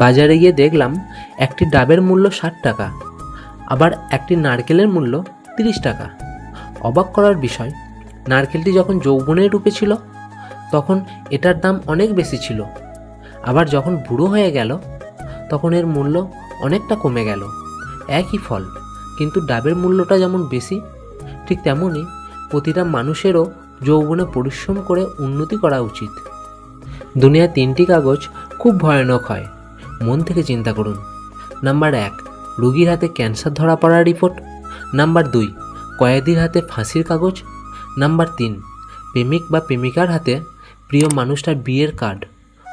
বাজারে গিয়ে দেখলাম একটি ডাবের মূল্য ষাট টাকা, আবার একটি নারকেলের মূল্য তিরিশ টাকা। অবাক করার বিষয়, নারকেলটি যখন যৌবনের রূপে ছিল, তখন এটার দাম অনেক বেশি ছিল। আবার যখন বুড়ো হয়ে গেল, তখন এর মূল্য অনেকটা কমে গেল। একই ফল, কিন্তু ডাবের মূল্যটা যেমন বেশি, ঠিক তেমনই প্রতিটা মানুষেরও যৌবনে পরিশ্রম করে উন্নতি করা উচিত। দুনিয়ায় তিনটি কাগজ খুব ভয়ানক হয়। মন থেকে চিন্তা করুন। নাম্বার এক, রুগীর হাতে ক্যান্সার ধরা পড়ার রিপোর্ট। নাম্বার দুই, কয়েদির হাতে ফাঁসির কাগজ। নাম্বার তিন, প্রেমিক বা প্রেমিকার হাতে প্রিয় মানুষটার বিয়ের কার্ড।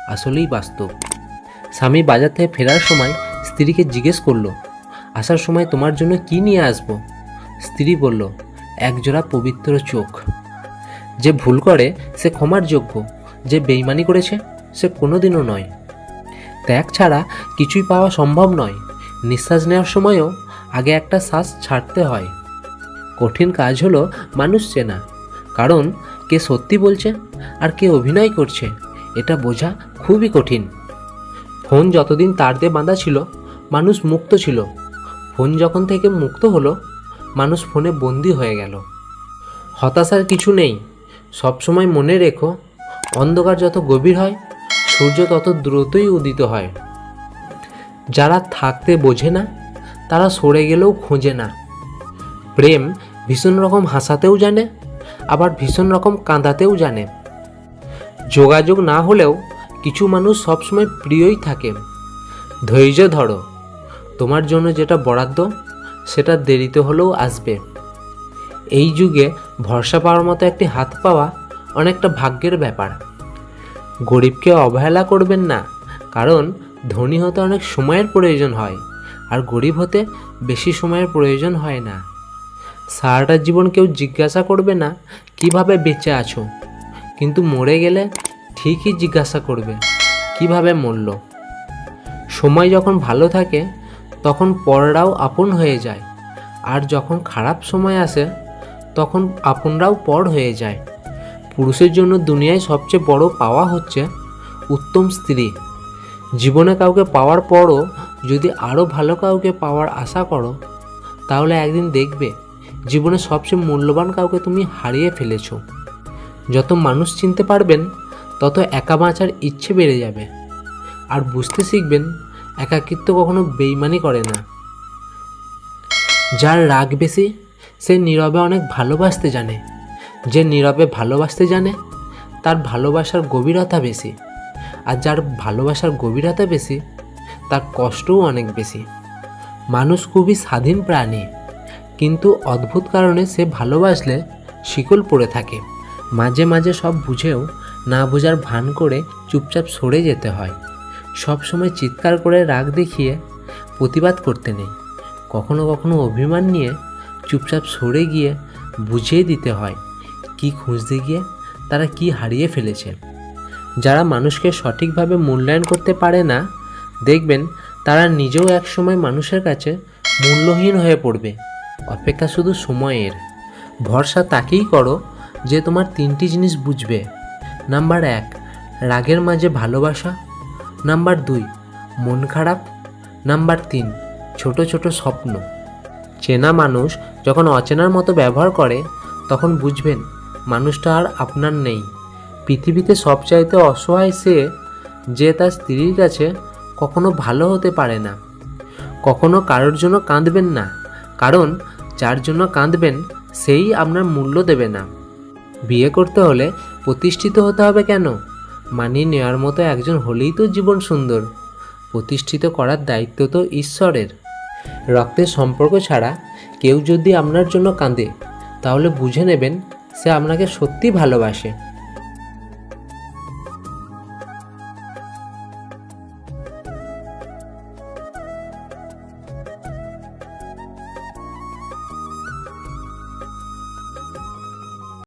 আসলেই বাস্তব। স্বামী বাজার থেকে ফেরার সময় স্ত্রীকে জিজ্ঞেস করল, আসার সময় তোমার জন্য কি নিয়ে আসব? স্ত্রী বলল, একজোড়া পবিত্র চোখ। যে ভুল করে সে ক্ষমার যোগ্য, যে বেইমানি করেছে সে কোনোদিনও নয়। ত্যাগ ছাড়া কিছুই পাওয়া সম্ভব নয়। নিঃশ্বাস নেওয়ার সময়ও আগে একটা শ্বাস ছাড়তে হয়। কঠিন কাজ হলো মানুষ চেনা, কারণ কে সত্যি বলছে আর কে অভিনয় করছে, এটা বোঝা খুবই কঠিন। ফোন যতদিন তার দিয়ে বাঁধা ছিল, মানুষ মুক্ত ছিল। ফোন যখন থেকে মুক্ত হলো, মানুষ ফোনে বন্দি হয়ে গেল। হতাশার কিছু নেই। সবসময় মনে রেখো, অন্ধকার যত গভীর হয় সূর্য তত দ্রুতই উদিত হয়। যারা থাকতে বোঝে না, তারা সরে গেলেও খোঁজে না। প্রেম ভীষণ রকম হাসাতেও জানে, আবার ভীষণ রকম কাঁদাতেও জানে। যোগাযোগ না হলেও কিছু মানুষ সবসময় প্রিয়ই থাকে। ধৈর্য ধরো, তোমার জন্য যেটা বরাদ্দ, সেটা দেরিতে হলেও আসবে। এই যুগে ভরসা পাওয়ার মতো একটি হাত পাওয়া অনেকটা ভাগ্যের ব্যাপার। গরিবকে অবহেলা করবেন না, কারণ ধনী হতে অনেক সময়ের প্রয়োজন হয় আর গরিব হতে বেশি সময়ের প্রয়োজন হয় না। সারাটা জীবন কেউ জিজ্ঞাসা করবে না, কীভাবে বেঁচে আছো? কিন্তু মরে গেলে ঠিকই জিজ্ঞাসা করবে, কীভাবে মরল? সময় যখন ভালো থাকে, তখন পররাও আপন হয়ে যায়। আর যখন খারাপ সময় আসে, তখন আপনরাও পর হয়ে যায়। পুরুষের জন্য দুনিয়ায় সবচেয়ে বড় পাওয়া হচ্ছে উত্তম স্ত্রী। জীবনে কাউকে পাওয়ার পরও যদি আরও ভালো কাউকে পাওয়ার আশা করো, তাহলে একদিন দেখবে জীবনে সবচেয়ে মূল্যবান কাউকে তুমি হারিয়ে ফেলেছ। যত মানুষ চিনতে পারবেন, তত একা বাঁচার ইচ্ছে বেড়ে যাবে। আর বুঝতে শিখবেন, একাকিত্ব কখনো বেইমানি করে না। যার রাগ বেশি, সে নীরবে অনেক ভালোবাসতে জানে। যে নীরবে ভালোবাসতে জানে, তার ভালোবাসার গভীরতা বেশি। আর যার ভালোবাসার গভীরতা বেশি, তার কষ্টও অনেক বেশি। মানুষ খুবই স্বাধীন প্রাণী, কিন্তু অদ্ভুত কারণে সে ভালোবাসলে শিকল পড়ে থাকে। মাঝে মাঝে সব বুঝেও না বোঝার ভান করে চুপচাপ সরে যেতে হয়। সব সময় চিৎকার করে রাগ দেখিয়ে প্রতিবাদ করতে নেই। কখনো কখনো অভিমান নিয়ে চুপচাপ সরে গিয়ে বুঝিয়ে দিতে হয়। কি খুঁজতে গিয়ে তারা কি হারিয়ে ফেলেছে। যারা মানুষকে সঠিকভাবে মূল্যায়ন করতে পারে না, দেখবেন তারা নিজেও একসময় মানুষের কাছে মূল্যহীন হয়ে পড়বে। অপেক্ষা শুধু সময়ের। ভরসা তাকেই করো যে তোমার তিনটি জিনিস বুঝবে। নাম্বার এক, রাগের মাঝে ভালোবাসা। নাম্বার দুই, মন খারাপ। নাম্বার তিন, ছোট ছোট স্বপ্ন। চেনা মানুষ যখন অচেনার মতো ব্যবহার করে, তখন বুঝবেন মানুষটা আর আপনার নেই। পৃথিবীতে সবচাইতে অসহায় সে যে তার স্ত্রীর কাছে কখনো ভালো হতে পারে না। কখনো কারোর জন্য কাঁদবেন না, কারণ যার জন্য কাঁদবেন সেই আপনার মূল্য দেবে না। বিয়ে করতে হলে প্রতিষ্ঠিত হতে হবে কেন? মানিয়ে নেওয়ার মতো একজন হলেই তো জীবন সুন্দর। প্রতিষ্ঠিত করার দায়িত্ব তো ঈশ্বরের। রক্তের সম্পর্ক ছাড়া কেউ যদি আপনার জন্য কাঁদে, তাহলে বুঝে নেবেন সে আপনাকে সত্যি ভালোবাসে।